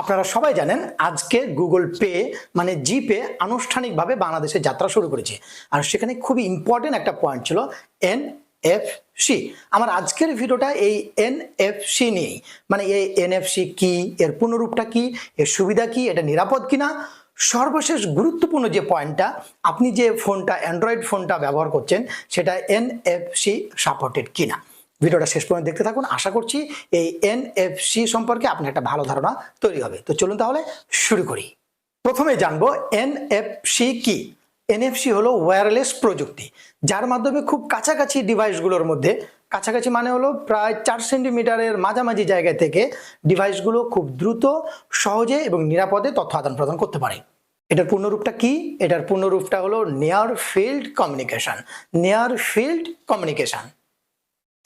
আপনারা সবাই জানেন আজকে গুগল পে মানে জিপে আনুষ্ঠানিকভাবে বাংলাদেশে যাত্রা শুরু করেছে। আর সেখানে খুবই ইম্পর্টেন্ট একটা পয়েন্ট ছিল এন এফ সি আমার আজকের ভিডিওটা এই এন এফ সি নিয়েই। মানে এই এনএফসি কি, এর পুনরূপটা কি, এর সুবিধা কি, এটা নিরাপদ কিনা? সর্বশেষ গুরুত্বপূর্ণ যে পয়েন্টটা আপনি যে ফোনটা অ্যান্ড্রয়েড ফোনটা ব্যবহার করছেন, সেটা এনএফসি সাপোর্টেড কিনা? ভিডিওটা শেষ পর্যন্ত দেখতে থাকুন। আশা করছি এই এনএফসি সম্পর্কে আপনার একটা ভালো ধারণা তৈরি হবে। তো চলুন তাহলে শুরু করি। প্রথমে জানব এনএফসি কি? এনএফসি হলো ওয়্যারলেস প্রযুক্তি, যার মাধ্যমে খুব কাছাকাছি ডিভাইসগুলোর মধ্যে, কাছাকাছি মানে হলো প্রায় চার সেন্টিমিটারের মাঝামাঝি জায়গা থেকে ডিভাইসগুলো খুব দ্রুত, সহজে এবং নিরাপদে তথ্য আদান প্রদান করতে পারে। এটার পূর্ণরূপটা কি? এটার পূর্ণরূপটা হলো near field communication near field communication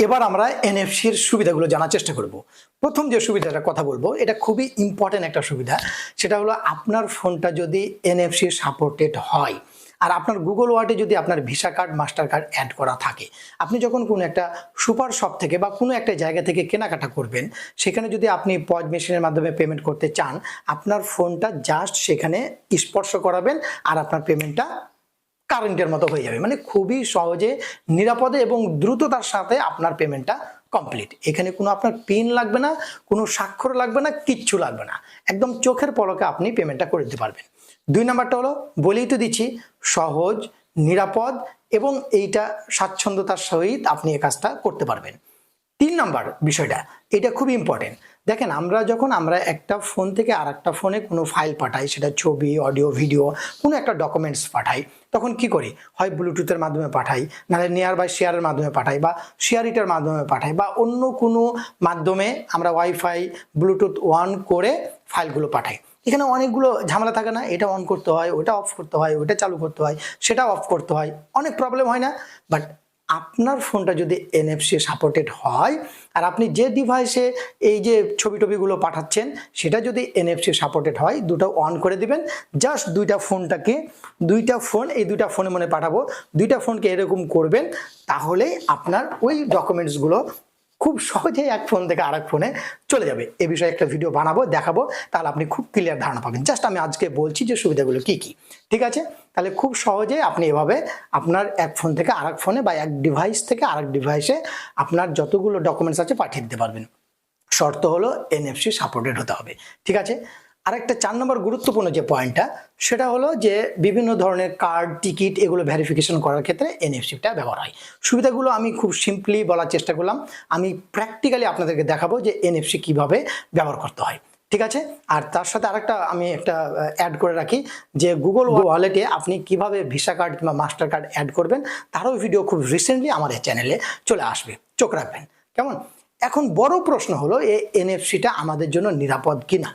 এবার আমরা এনএফসির সুবিধাগুলো জানার চেষ্টা করব। প্রথম যে সুবিধাটার কথা বলব, এটা খুবই ইম্পর্টেন্ট একটা সুবিধা। সেটা হলো আপনার ফোনটা যদি এনএফসি সাপোর্টেড হয়, আর আপনার গুগল ওয়ার্ডে যদি আপনার Visa card Mastercard add করা থাকে, আপনি যখন কোনো একটা সুপার শপ থেকে বা কোনো একটা জায়গা থেকে কেনাকাটা করবেন, সেখানে যদি আপনি পজ মেশিনের মাধ্যমে পেমেন্ট করতে চান, আপনার ফোনটা জাস্ট সেখানে স্পর্শ করাবেন, আর আপনার পেমেন্টটা কারেন্টের মতো হয়ে যাবে। মানে খুবই সহজে, নিরাপদে এবং দ্রুততার সাথে আপনার পেমেন্টটা কমপ্লিট এখানে কোনো আপনার পিন লাগবে না, কোনো স্বাক্ষর লাগবে না, কিচ্ছু লাগবে না। একদম চোখের পলকে আপনি পেমেন্টটা করে দিতে পারবেন। দুই নাম্বারটা হলো, বলেই তো দিচ্ছি, সহজ, নিরাপদ এবং এইটা স্বাচ্ছন্দ্যতার সহিত আপনি এই কাজটা করতে পারবেন। তিন নাম্বার বিষয়টা, এটা খুব ইম্পর্টেন্ট দেখেন, আমরা যখন আমরা একটা ফোন থেকে আর একটা ফোনে কোনো ফাইল পাঠাই, সেটা ছবি অডিও ভিডিও কোনো একটা ডকুমেন্টস পাঠাই, তখন কি করি? হয় ব্লুটুথের মাধ্যমে পাঠাই, নাহলে নিয়ার বাই শেয়ারের মাধ্যমে পাঠাই, বা শেয়ার ইটের মাধ্যমে পাঠাই, বা অন্য কোনো মাধ্যমে আমরা ওয়াইফাই ব্লুটুথ অন করে ফাইলগুলো পাঠাই। এখানে অনেকগুলো ঝামেলা থাকে না, এটা অন করতে হয়, ওটা অফ করতে হয়, ওটা চালু করতে হয়, সেটা অফ করতে হয়, অনেক প্রবলেম হয় না বাট আপনার ফোনটা যদি এনএফসি সাপোর্টেড হয়, আর আপনি যে ডিভাইসে এই যে ছবি টবিগুলো পাঠাচ্ছেন, সেটা যদি এনএফসি সাপোর্টেড হয়, দুটো অন করে দিবেন। জাস্ট দুইটা ফোনটাকে, দুইটা ফোন, এই দুইটা ফোনে মনে পাঠাবো, দুইটা ফোনকে এরকম করবেন, তাহলেই আপনার ওই ডকুমেন্টসগুলো খুব সহজেই এক ফোন থেকে আরেক ফোনে চলে যাবে। এ বিষয়ে একটা ভিডিও বানাবো, দেখাবো, তাহলে আপনি খুব ক্লিয়ার ধারণা পাবেন। জাস্ট আমি আজকে বলছি যে সুবিধাগুলো কি কি। ঠিক আছে? তাহলে খুব সহজে আপনি এভাবে আপনার এক ফোন থেকে আরেক ফোনে বা এক ডিভাইস থেকে আরেক ডিভাইসে আপনার যতগুলো ডকুমেন্টস আছে পাঠিয়ে দিতে পারবেন। শর্ত হলো এনএফসি সাপোর্টেড হতে হবে। ঠিক আছে? আরেকটা চার নম্বর গুরুত্বপূর্ণ যে পয়েন্টটা সেটা হলো যে বিভিন্ন ধরনের কার্ড টিকিট এগুলো ভেরিফিকেশন করার ক্ষেত্রে এনএফসিটা ব্যবহার হয়। সুবিধাগুলো আমি খুব সিম্পলি বলার চেষ্টা করলাম। আমি প্র্যাকটিক্যালি আপনাদেরকে দেখাবো যে এনএফসি কীভাবে ব্যবহার করতে হয়। ঠিক আছে? আর তার সাথে আরেকটা আমি একটা অ্যাড করে রাখি যে গুগল ওয়ালেটে আপনি কীভাবে ভিসা কার্ড কিংবা মাস্টার কার্ড অ্যাড করবেন তারও ভিডিও খুব রিসেন্টলি আমার এই চ্যানেলে চলে আসবে। চোখ রাখবেন। কেমন? এখন বড় প্রশ্ন হলো এই এনএফসিটা আমাদের জন্য নিরাপদ কিনা?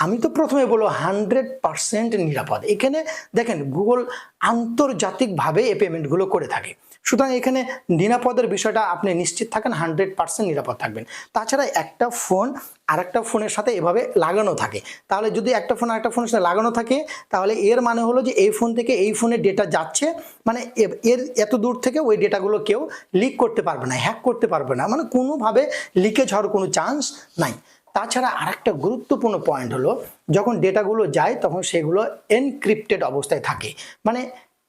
আমি তো প্রথমে বলব হান্ড্রেড পারসেন্ট নিরাপদ। এখানে দেখেন গুগল আন্তর্জাতিকভাবে এই পেমেন্টগুলো করে থাকে। সুতরাং এখানে নিরাপদের বিষয়টা আপনি নিশ্চিত থাকেন হান্ড্রেড পার্সেন্ট নিরাপদ থাকবেন। তাছাড়া একটা ফোন আরেকটা ফোনের সাথে এভাবে লাগানো থাকে। তাহলে যদি একটা ফোন আরেকটা ফোনের সাথে লাগানো থাকে, তাহলে এর মানে হলো যে এই ফোন থেকে এই ফোনে ডেটা যাচ্ছে মানে এ- এর এত দূর থেকে ওই ডেটাগুলো কেউ লিক করতে পারবে না হ্যাক করতে পারবে না। মানে কোনোভাবে লিকেজ হওয়ার কোনো চান্স নাই। তাছাড়া আরেকটা গুরুত্বপূর্ণ পয়েন্ট হলো, যখন ডেটাগুলো যায় তখন সেগুলো এনক্রিপ্টেড অবস্থায় থাকে। মানে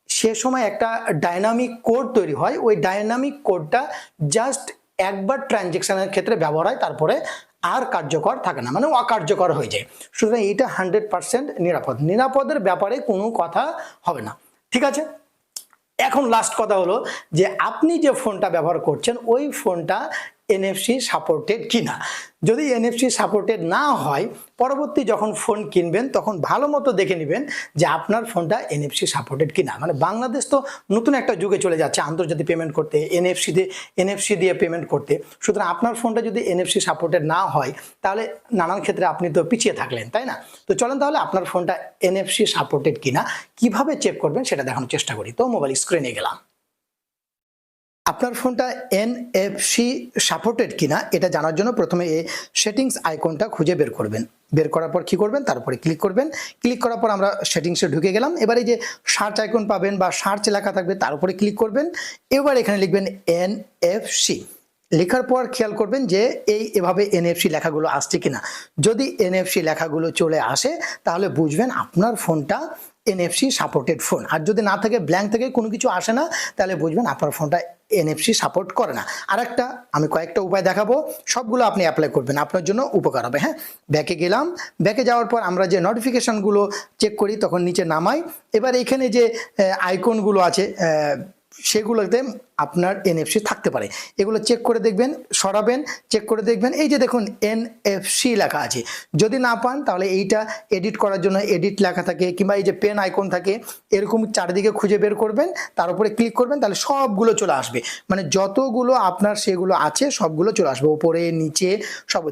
সে সময় একটা ডাইনামিক কোড তৈরি হয়, ওই ডাইনামিক কোডটা জাস্ট একবার ট্রানজেকশনের ক্ষেত্রে ব্যবহার হয়, তারপরে আর কার্যকর থাকে না মানে অকার্যকর হয়ে যায়। সুতরাং এইটা হান্ড্রেড পার্সেন্ট নিরাপদ। নিরাপদের ব্যাপারে কোনো কথা হবে না। ঠিক আছে? এখন লাস্ট কথা হলো যে, আপনি যে ফোনটা ব্যবহার করছেন, ওই ফোনটা এনএফসি সাপোর্টেড কিনা। যদি এনএফসি সাপোর্টেড না হয়, পরবর্তী যখন ফোন কিনবেন, তখন ভালো মতো দেখে নেবেন যে আপনার ফোনটা এনএফসি সাপোর্টেড কিনা। মানে বাংলাদেশ তো নতুন একটা যুগে চলে যাচ্ছে আন্তর্জাতিক পেমেন্ট করতে এনএফসি দিয়ে এনএফসি দিয়ে পেমেন্ট করতে। সুতরাং আপনার ফোনটা যদি এনএফসি সাপোর্টেড না হয়, তাহলে নানান ক্ষেত্রে আপনি তো পিছিয়ে থাকলেন, তাই না? তো চলেন তাহলে আপনার ফোনটা এনএফসি সাপোর্টেড কিনা, কীভাবে চেক করবেন সেটা দেখানোর চেষ্টা করি। তো মোবাইল স্ক্রিনে গেলাম। আপনার ফোনটা এনএফসি সাপোর্টেড কিনা, এটা জানার জন্য প্রথমে এই সেটিংস আইকনটা খুঁজে বের করবেন। বের করার পর কি করবেন? তারপরে ক্লিক করবেন। ক্লিক করার পর আমরা সেটিংসে ঢুকে গেলাম। এবার এই যে সার্চ আইকন পাবেন বা সার্চ লেখা থাকবে, তার উপরে ক্লিক করবেন। এবার এখানে লিখবেন এনএফসি লেখার পর খেয়াল করবেন যে এই এভাবে এনএফসি লেখাগুলো আসছে কিনা। যদি এনএফসি লেখাগুলো চলে আসে, তাহলে বুঝবেন আপনার ফোনটা এনএফসি সাপোর্টেড ফোন আর যদি না থাকে ব্ল্যাঙ্ক থেকে কোনো কিছু আসে না, তাহলে বুঝবেন আপনার ফোনটা এনএফসি সাপোর্ট করে না। আর একটা আমি কয়েকটা উপায় দেখাবো। সবগুলো আপনি অ্যাপ্লাই করবেন, আপনার জন্য উপকার হবে হ্যাঁ? ব্যাকে গেলাম। ব্যাকে যাওয়ার পর আমরা যে নোটিফিকেশানগুলো চেক করি, তখন নিচে নামাই। এবার এখানে যে আইকনগুলো আছে সেগুলোতে আপনার এনএফসি থাকতে পারে। এগুলো চেক করে দেখবেন, সরাবেন চেক করে দেখবেন। এই যে দেখুন এনএফসি লেখা আছে। যদি না পান, তাহলে এইটা এডিট করার জন্য এডিট লেখা থাকে, কিংবা এই যে পেন আইকন থাকে, এরকম চারিদিকে খুঁজে বের করবেন, তার উপরে ক্লিক করবেন, তাহলে সবগুলো চলে আসবে। মানে যতগুলো আপনার সেগুলো আছে, সবগুলো চলে আসবে। উপরে, নিচে, সব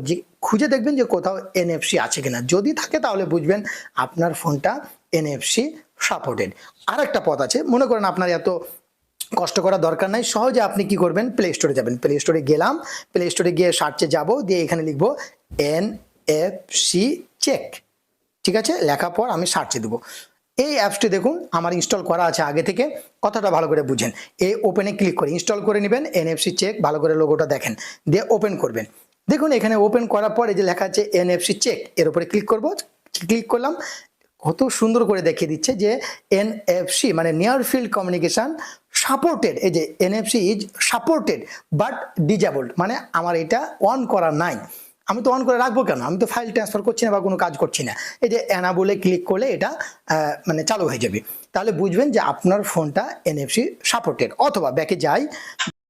খুঁজে দেখবেন যে কোথাও এনএফসি আছে কিনা। যদি থাকে, তাহলে বুঝবেন আপনার ফোনটা এনএফসি সাপোর্টেড আর একটা পথ আছে। মনে করেন আপনার এত কষ্ট করার দরকার নাই। সহজে আপনি কি করবেন? প্লে স্টোরে যাবেন। প্লে স্টোরে গেলাম। প্লে স্টোরে গিয়ে সার্চে যাব। দিয়ে এখানে লিখব এন এফ সি চেক ঠিক আছে? লেখা পর আমি সার্চে দেবো। এই অ্যাপসটি দেখুন, আমার ইনস্টল করা আছে আগে থেকে। কথাটা ভালো করে বুঝেন। এই ওপেনে ক্লিক করে ইনস্টল করে নেবেন। এনএফসি চেক ভালো করে লোগোটা দেখেন। দিয়ে ওপেন করবেন। দেখুন, এখানে ওপেন করার পর এই যে লেখা আছে এনএফসি চেক এর উপরে ক্লিক করব। ক্লিক করলাম। কত সুন্দর করে দেখিয়ে দিচ্ছে যে এনএফসি মানে নিয়ার ফিল্ড কমিউনিকেশন সাপোর্টেড এই যে NFC is supported but disabled মানে আমার এটা অন করা নাই। আমি তো অন করে রাখব কেন? আমি তো ফাইল ট্রান্সফার করছি না বা কোনো কাজ করছি না। এই যে অ্যানাবলে ক্লিক করলে এটা মানে চালু হয়ে যাবে। তাহলে বুঝবেন যে আপনার ফোনটা এনএফসি সাপোর্টেড অথবা ব্যাকে যাই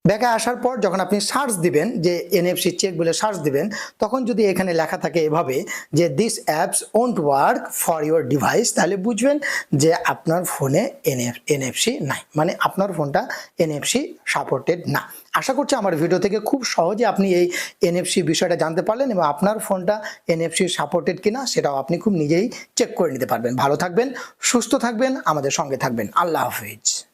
ব্যাকে আসার পর যখন আপনি সার্চ দিবেন, যে এনএফসি চেক বলে সার্চ দিবেন, তখন যদি এখানে লেখা থাকে এভাবে যে this apps won't work for your device তাহলে বুঝবেন যে আপনার ফোনে এনএফ এনএফসি নাই। মানে আপনার ফোনটা এনএফসি সাপোর্টেড না। আশা করছি আমার ভিডিও থেকে খুব সহজে আপনি এই এনএফসি বিষয়টা জানতে পারলেন এবং আপনার ফোনটা এনএফসি সাপোর্টেড কিনা সেটাও আপনি খুব নিজেই চেক করে নিতে পারবেন। ভালো থাকবেন, সুস্থ থাকবেন, আমাদের সঙ্গে থাকবেন। আল্লাহ হাফিজ।